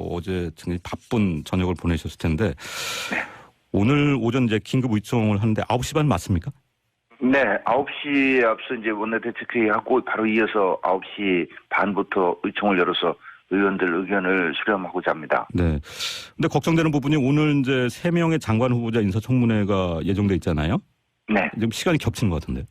뭐 어제 굉장히 바쁜 저녁을 보내셨을 텐데 오늘 오전 이제 긴급 의총을 하는데 9시 반 맞습니까? 네, 9시에 앞서 이제 원내대책회의하고 바로 이어서 9시 반부터 의총을 열어서 의원들 의견을 수렴하고자 합니다. 네. 근데 걱정되는 부분이 오늘 이제 세 명의 장관 후보자 인사청문회가 예정돼 있잖아요. 네, 지금 시간이 겹치는 것 같은데.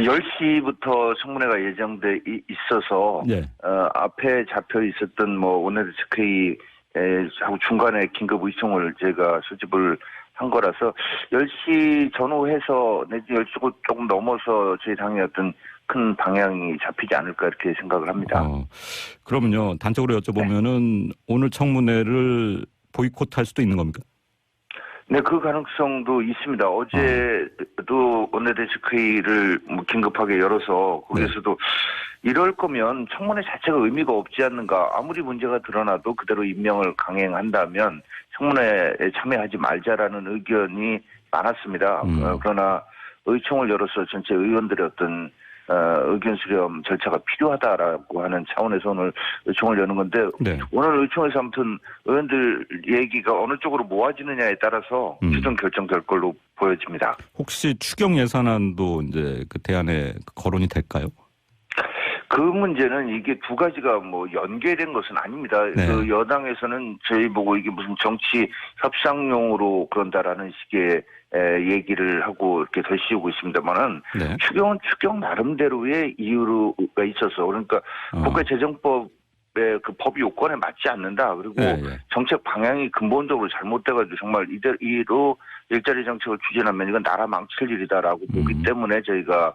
10시부터 청문회가 예정돼 이- 있어서 예. 어, 앞에 잡혀 있었던 뭐 원내대 책회의 에, 하고 중간에 긴급 의총을 제가 수집을 한 거라서 10시 전후해서 내지 10시 조금 넘어서 저희 당의 어떤 큰 방향이 잡히지 않을까 이렇게 생각을 합니다. 어, 그러면요 단적으로 여쭤보면은 오늘 청문회를 보이콧할 수도 있는 겁니까? 네, 그 가능성도 있습니다. 어제도 원내대책회의를 뭐 긴급하게 열어서 거기에서도 이럴 거면 청문회 자체가 의미가 없지 않는가. 아무리 문제가 드러나도 그대로 임명을 강행한다면 청문회에 참여하지 말자라는 의견이 많았습니다. 음. 어, 그러나 의총을 열어서 전체 의원들의 어떤 어, 의견 수렴 절차가 필요하다라고 하는 차원에서 오늘 의총을 여는 건데 네. 오늘 의총에서 아무튼 의원들 얘기가 어느 쪽으로 모아지느냐에 따라서 음. 최종 결정될 걸로 보여집니다. 혹시 추경 예산안도 이제 그 대안에 거론이 될까요? 그 문제는 이게 두 가지가 뭐 연계된 것은 아닙니다. 네. 그 여당에서는 저희 보고 이게 무슨 정치 협상용으로 그런다라는 식의 에, 얘기를 하고 이렇게 덜씌우고 있습니다만은 네. 추경은 추경 나름대로의 이유가 있어서 그러니까 어. 국가재정법의 그법 요건에 맞지 않는다. 그리고 예, 예. 정책 방향이 근본적으로 잘못돼가지고 정말 이대로 일자리 정책을 추진하면 이건 나라 망칠 일이다라고 보기 음. 때문에 저희가 아,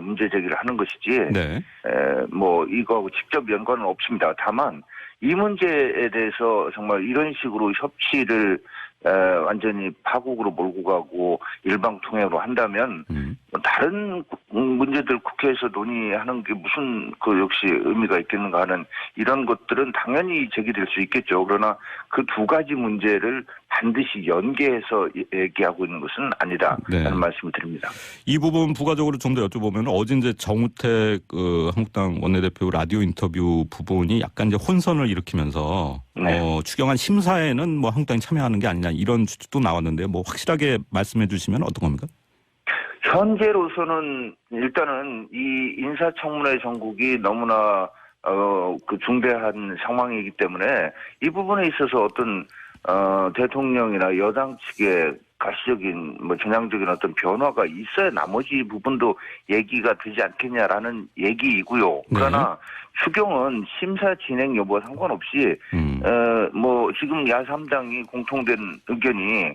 문제 제기를 하는 것이지 네. 에, 뭐 이거하고 직접 연관은 없습니다. 다만 이 문제에 대해서 정말 이런 식으로 협치를 에, 완전히 파국으로 몰고 가고 일방통행으로 한다면 음. 뭐 다른 구- 문제들 국회에서 논의하는 게 무슨 그 역시 의미가 있겠는가 하는 이런 것들은 당연히 제기될 수 있겠죠. 그러나 그 두 가지 문제를 반드시 연계해서 이- 얘기하고 있는 것은 아니다라는 네. 말씀을 드립니다. 이 부분 부가적으로 좀 더 여쭤보면 어제 이제 정우택 그 한국당 원내대표 라디오 인터뷰 부분이 약간 이제 혼선을 일으키면서 네. 어, 추경안 심사에는 뭐 한국당이 참여하는 게 아니냐 이런 추측도 나왔는데 뭐 확실하게 말씀해 주시면 어떤 겁니까? 현재로서는 일단은 이 인사청문회 전국이 너무나 어, 그 중대한 상황이기 때문에 이 부분에 있어서 어떤 어, 대통령이나 여당 측의 가시적인 뭐 전향적인 어떤 변화가 있어야 나머지 부분도 얘기가 되지 않겠냐라는 얘기이고요. 그러나 추경은 심사 진행 여부와 상관없이 음. 어, 뭐, 지금 야3당이 공통된 의견이 이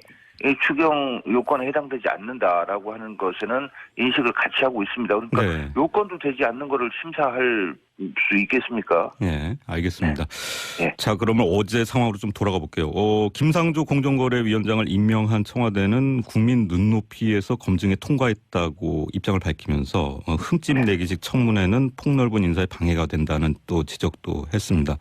추경 요건에 해당되지 않는다라고 하는 것에는 인식을 같이 하고 있습니다. 그러니까 네. 요건도 되지 않는 거를 심사할 수 있겠습니까? 예, 알겠습니다. 네. 자, 그러면 어제 상황으로 좀 돌아가 볼게요. 어, 김상조 공정거래위원장을 임명한 청와대는 국민 눈높이에서 검증에 통과했다고 입장을 밝히면서 어, 흠집 내기식 청문회는 폭넓은 인사에 방해가 된다는 또 지적도 했습니다.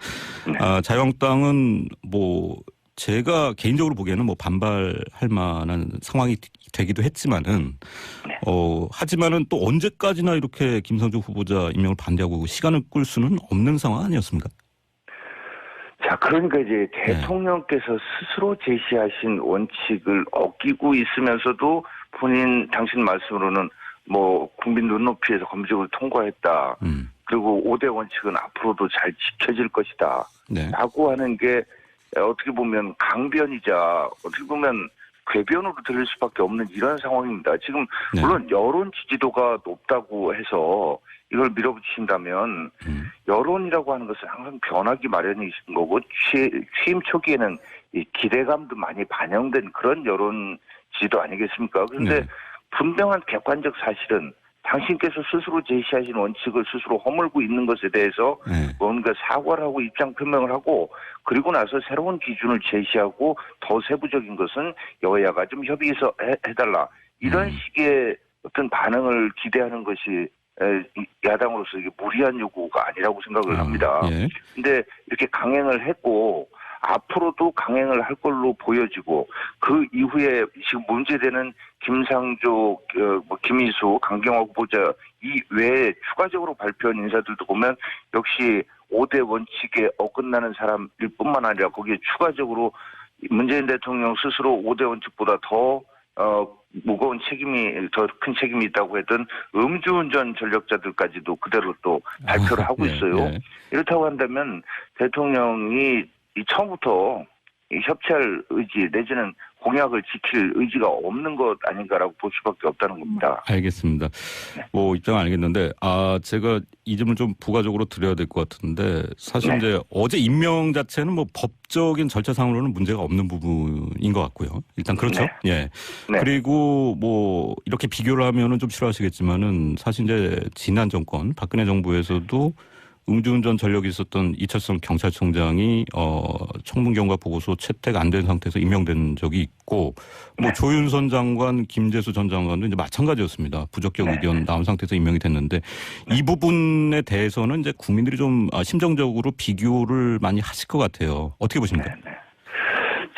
네. 아, 자유한국당은 뭐 제가 개인적으로 보기에는 뭐 반발할 만한 상황이 되기도 했지만은 네. 어 하지만은 또 언제까지나 이렇게 김상조 후보자 임명을 반대하고 시간을 끌 수는 없는 상황 아니었습니까? 자, 그러니까 이제 네. 대통령께서 스스로 제시하신 원칙을 어기고 있으면서도 본인 당신 말씀으로는 뭐 국민 눈높이에서 검증을 통과했다. 음, 그리고 5대 원칙은 앞으로도 잘 지켜질 것이다. 네, 라고 하는 게 어떻게 보면 강변이자 어떻게 보면 궤변으로 들릴 수밖에 없는 이런 상황입니다. 지금 네. 물론 여론 지지도가 높다고 해서 이걸 밀어붙인다면 음, 여론이라고 하는 것은 항상 변하기 마련이신 거고 취, 취임 초기에는 이 기대감도 많이 반영된 그런 여론 지도 아니겠습니까? 그런데 네. 분명한 객관적 사실은 당신께서 스스로 제시하신 원칙을 스스로 허물고 있는 것에 대해서 네, 뭔가 사과를 하고 입장 표명을 하고 그리고 나서 새로운 기준을 제시하고 더 세부적인 것은 여야가 좀 협의해서 해, 해달라 이런 음. 식의 어떤 반응을 기대하는 것이 야당으로서 이게 무리한 요구가 아니라고 생각을 아, 합니다. 예, 근데 이렇게 강행을 했고 앞으로도 강행을 할 걸로 보여지고 그 이후에 지금 문제되는 김상조, 어, 뭐 김희수, 강경화 후보자 이 외에 추가적으로 발표한 인사들도 보면 역시 5대 원칙에 어긋나는 사람일 뿐만 아니라 거기에 추가적으로 문재인 대통령 스스로 5대 원칙보다 더 어, 무거운 책임이 더 큰 책임이 있다고 했던 음주운전 전력자들까지도 그대로 또 발표를 아, 하고 네, 있어요. 네. 이렇다고 한다면 대통령이 이 처음부터 이 협치할 의지 내지는 공약을 지킬 의지가 없는 것 아닌가라고 볼 수밖에 없다는 겁니다. 알겠습니다. 뭐 입장 알겠는데 아 제가 이 점을 좀 부가적으로 드려야 될 것 같은데 사실 네. 이제 어제 임명 자체는 뭐 법적인 절차상으로는 문제가 없는 부분인 것 같고요. 일단 그렇죠. 네. 예. 네. 그리고 뭐 이렇게 비교를 하면은 좀 싫어하시겠지만은 사실 이제 지난 정권 박근혜 정부에서도 음주운전 전력이 있었던 이철성 경찰청장이 어 청문 경과 보고서 채택 안 된 상태에서 임명된 적이 있고 뭐 네. 조윤선 장관, 김재수 전 장관도 이제 마찬가지였습니다. 부적격 네. 의견 나온 상태에서 임명이 됐는데 이 부분에 대해서는 이제 국민들이 좀 아, 심정적으로 비교를 많이 하실 것 같아요. 어떻게 보십니까? 네.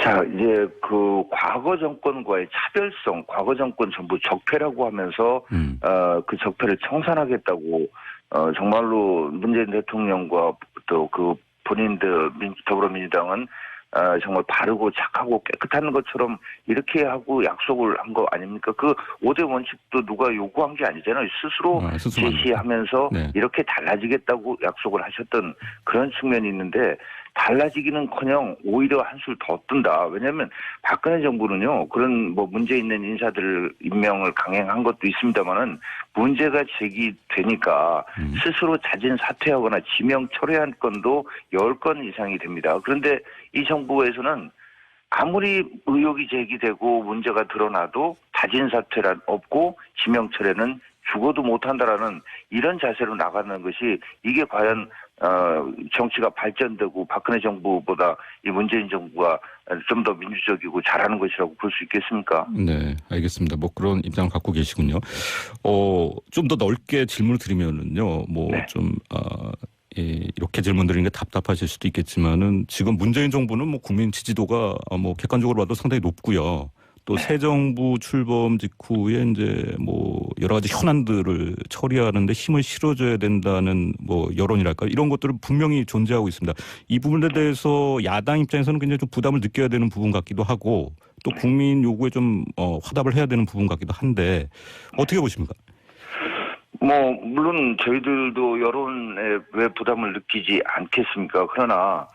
자, 이제 그 과거 정권과의 차별성, 과거 정권 전부 적폐라고 하면서 음. 어, 그 적폐를 청산하겠다고 어, 정말로 문재인 대통령과 또 그 본인들 민, 더불어민주당은 어, 정말 바르고 착하고 깨끗한 것처럼 이렇게 하고 약속을 한 거 아닙니까? 그 5대 원칙도 누가 요구한 게 아니잖아요. 스스로 아, 제시하면서 네. 이렇게 달라지겠다고 약속을 하셨던 그런 측면이 있는데 달라지기는커녕 오히려 한술 더 뜬다. 왜냐하면 박근혜 정부는요 그런 뭐 문제 있는 인사들 임명을 강행한 것도 있습니다만은 문제가 제기되니까 음. 스스로 자진 사퇴하거나 지명 철회한 건도 10건 이상이 됩니다. 그런데 이 정부에서는 아무리 의혹이 제기되고 문제가 드러나도 자진 사퇴란 없고 지명 철회는 죽어도 못한다라는 이런 자세로 나가는 것이 이게 과연 어, 정치가 발전되고 박근혜 정부보다 이 문재인 정부가 좀 더 민주적이고 잘하는 것이라고 볼 수 있겠습니까? 네, 알겠습니다. 뭐 그런 입장을 갖고 계시군요. 어, 좀 더 넓게 질문을 드리면은요, 뭐 네. 좀, 아, 예, 이렇게 질문 드리는 게 답답하실 수도 있겠지만은 지금 문재인 정부는 뭐 국민 지지도가 아, 뭐 객관적으로 봐도 상당히 높고요. 또 네. 새 정부 출범 직후에 이제 뭐 여러 가지 현안들을 처리하는데 힘을 실어줘야 된다는 뭐 여론이랄까 이런 것들은 분명히 존재하고 있습니다. 이 부분에 대해서 야당 입장에서는 굉장히 좀 부담을 느껴야 되는 부분 같기도 하고 또 국민 요구에 좀 어, 화답을 해야 되는 부분 같기도 한데 어떻게 보십니까? 뭐 물론 저희들도 여론에 왜 부담을 느끼지 않겠습니까? 그러나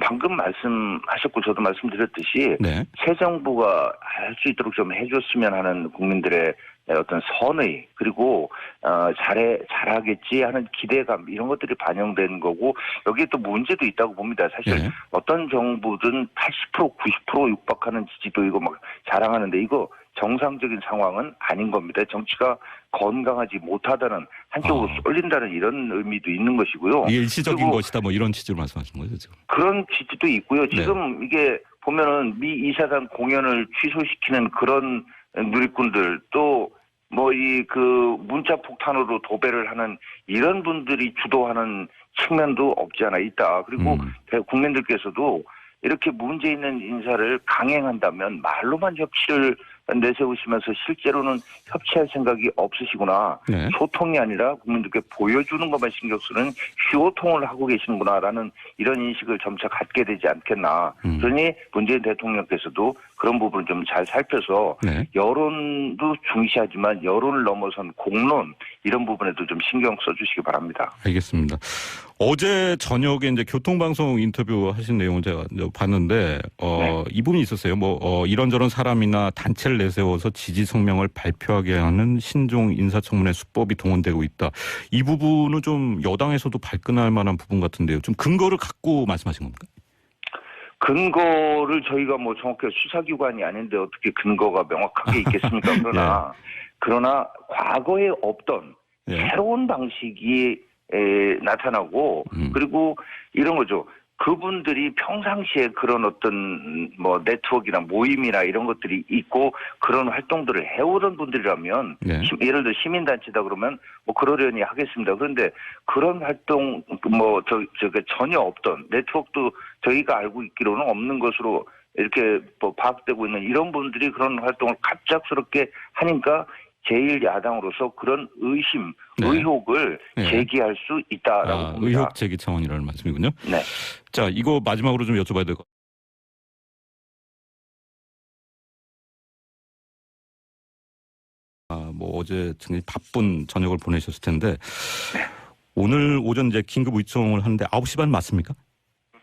방금 말씀하셨고 저도 말씀드렸듯이 네, 새 정부가 할 수 있도록 좀 해줬으면 하는 국민들의 어떤 선의 그리고 어, 잘해 잘하겠지 하는 기대감 이런 것들이 반영된 거고 여기에 또 문제도 있다고 봅니다. 사실 네. 어떤 정부든 80% 90% 육박하는 지지도 이거 막 자랑하는데 이거 정상적인 상황은 아닌 겁니다. 정치가 건강하지 못하다는 한쪽으로 아. 쏠린다는 이런 의미도 있는 것이고요. 이게 일시적인 것이다 뭐 이런 취지로 말씀하시는 거죠 지금? 그런 지지도 있고요. 네. 지금 이게 보면은 미 이사단 공연을 취소시키는 그런 누리꾼들 또 뭐 이 그 문자 폭탄으로 도배를 하는 이런 분들이 주도하는 측면도 없지 않아 있다. 그리고 음. 대- 국민들께서도 이렇게 문제 있는 인사를 강행한다면 말로만 협치를 내세우시면서 실제로는 협치할 생각이 없으시구나. 네. 소통이 아니라 국민들께 보여주는 것만 신경 쓰는 휴호통을 하고 계시는구나라는 이런 인식을 점차 갖게 되지 않겠나. 음. 그러니 문재인 대통령께서도 그런 부분을 좀 잘 살펴서 네. 여론도 중시하지만 여론을 넘어선 공론 이런 부분에도 좀 신경 써주시기 바랍니다. 알겠습니다. 어제 저녁에 이제 교통방송 인터뷰 하신 내용을 제가 봤는데, 어, 네. 이 부분이 있었어요. 뭐, 어, 이런저런 사람이나 단체를 내세워서 지지 성명을 발표하게 하는 신종 인사청문회 수법이 동원되고 있다. 이 부분은 좀 여당에서도 발끈할 만한 부분 같은데요. 좀 근거를 갖고 말씀하신 겁니까? 근거를 저희가 뭐 정확히 수사기관이 아닌데 어떻게 근거가 명확하게 있겠습니까? 그러나 그러나 과거에 없던 예. 새로운 방식이 에, 나타나고 음. 그리고 이런 거죠. 그분들이 평상시에 그런 어떤 음, 뭐 네트워크나 모임이나 이런 것들이 있고 그런 활동들을 해오던 분들이라면 네. 시- 예를 들어 시민단체다 그러면 뭐 그러려니 하겠습니다. 그런데 그런 활동 뭐 저 저게 전혀 없던 네트워크도 저희가 알고 있기로는 없는 것으로 이렇게 뭐 파악되고 있는 이런 분들이 그런 활동을 갑작스럽게 하니까 제1야당으로서 그런 의심, 네. 의혹을 네. 제기할 수 있다라고 아, 봅니다. 의혹 제기 차원이라는 말씀이군요. 네. 자, 이거 마지막으로 좀 여쭤봐야 될 것. 아, 뭐 어제 굉장히 바쁜 저녁을 보내셨을 텐데 오늘 오전 이제 긴급 의총을 하는데 9시 반 맞습니까?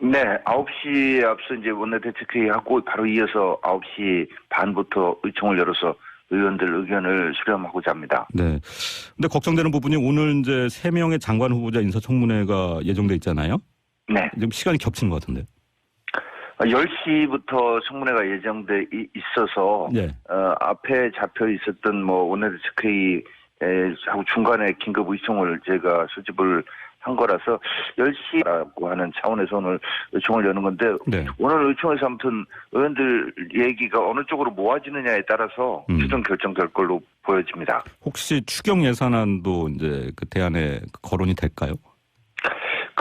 네, 9시에 앞서 이제 원내대책회의하고 바로 이어서 9시 반부터 의총을 열어서 의원들 의견을 수렴하고자 합니다. 네. 근데 걱정되는 부분이 오늘 이제 세 명의 장관 후보자 인사청문회가 예정돼 있잖아요. 네, 지금 시간이 겹치는 것 같은데. 10시부터 청문회가 예정돼 이- 있어서 예. 어, 앞에 잡혀 있었던 뭐 원내대책회의 에, 하고 중간에 긴급 의총을 제가 수집을 한 거라서 10시라고 하는 차원에서 오늘 의총을 여는 건데 네. 오늘 의총에서 아무튼 의원들 얘기가 어느 쪽으로 모아지느냐에 따라서 음. 최종 결정될 걸로 보여집니다. 혹시 추경 예산안도 이제 그 대안에 거론이 될까요?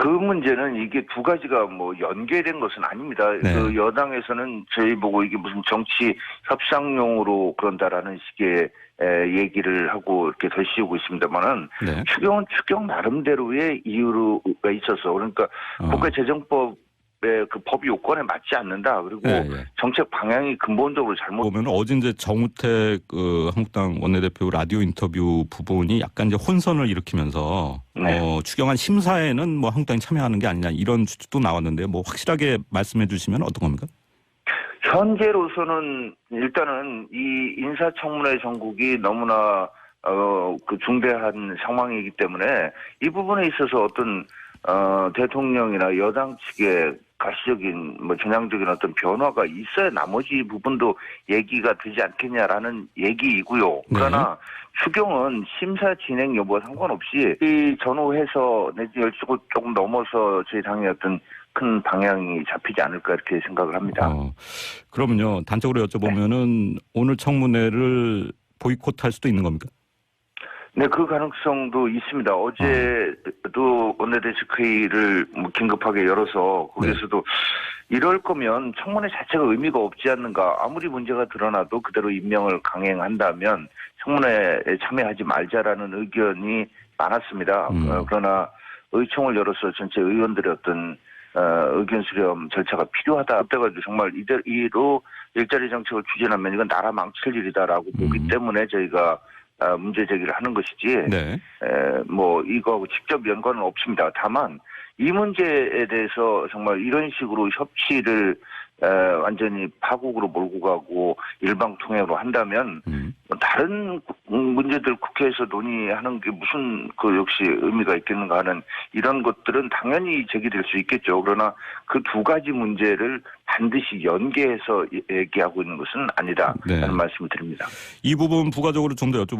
그 문제는 이게 두 가지가 뭐 연계된 것은 아닙니다. 네. 그 여당에서는 저희 보고 이게 무슨 정치 협상용으로 그런다라는 식의 에, 얘기를 하고 이렇게 덜씌우고 있습니다만은 네. 추경은 추경 나름대로의 이유가 있어서 그러니까 어. 국가재정법의 그법 요건에 맞지 않는다. 그리고 예, 예. 정책 방향이 근본적으로 잘못 보면 어제 이제 정우택 그 한국당 원내대표 라디오 인터뷰 부분이 약간 이제 혼선을 일으키면서 네. 어, 추경안 심사에는 뭐 한국당이 참여하는 게 아니냐 이런 추측도 나왔는데 뭐 확실하게 말씀해 주시면 어떤 겁니까? 현재로서는 일단은 이 인사청문회 전국이 너무나 어, 그 중대한 상황이기 때문에 이 부분에 있어서 어떤 어, 대통령이나 여당 측의 가시적인 뭐 전향적인 어떤 변화가 있어야 나머지 부분도 얘기가 되지 않겠냐라는 얘기이고요. 그러나 추경은 심사 진행 여부와 상관없이 이 전후해서 내지 열시고 조금 넘어서 저희 당의 어떤 큰 방향이 잡히지 않을까 이렇게 생각을 합니다. 어, 그러면요 단적으로 여쭤보면은 오늘 청문회를 보이콧할 수도 있는 겁니까? 네, 그 가능성도 있습니다. 어제도 원내대책회의를 뭐 긴급하게 열어서 거기에서도 이럴 거면 청문회 자체가 의미가 없지 않는가. 아무리 문제가 드러나도 그대로 임명을 강행한다면 청문회에 참여하지 말자라는 의견이 많았습니다. 음. 어, 그러나 의총을 열어서 전체 의원들의 어떤 어, 의견 수렴 절차가 필요하다. 그때가지고 정말 이대로 일자리 정책을 추진하면 이건 나라 망칠 일이다라고 보기 음. 때문에 저희가 어, 문제 제기를 하는 것이지, 네. 에, 뭐 이거하고 직접 연관은 없습니다. 다만 이 문제에 대해서 정말 이런 식으로 협치를 에, 완전히 파국으로 몰고 가고 일방통행으로 한다면 음. 뭐 다른 구- 문제들 국회에서 논의하는 게 무슨 그 역시 의미가 있겠는가 하는 이런 것들은 당연히 제기될 수 있겠죠. 그러나 그 두 가지 문제를 반드시 연계해서 얘기하고 있는 것은 아니다. 네. 라는 말씀을 드립니다. 이 부분 부가적으로 좀 더 여쭤.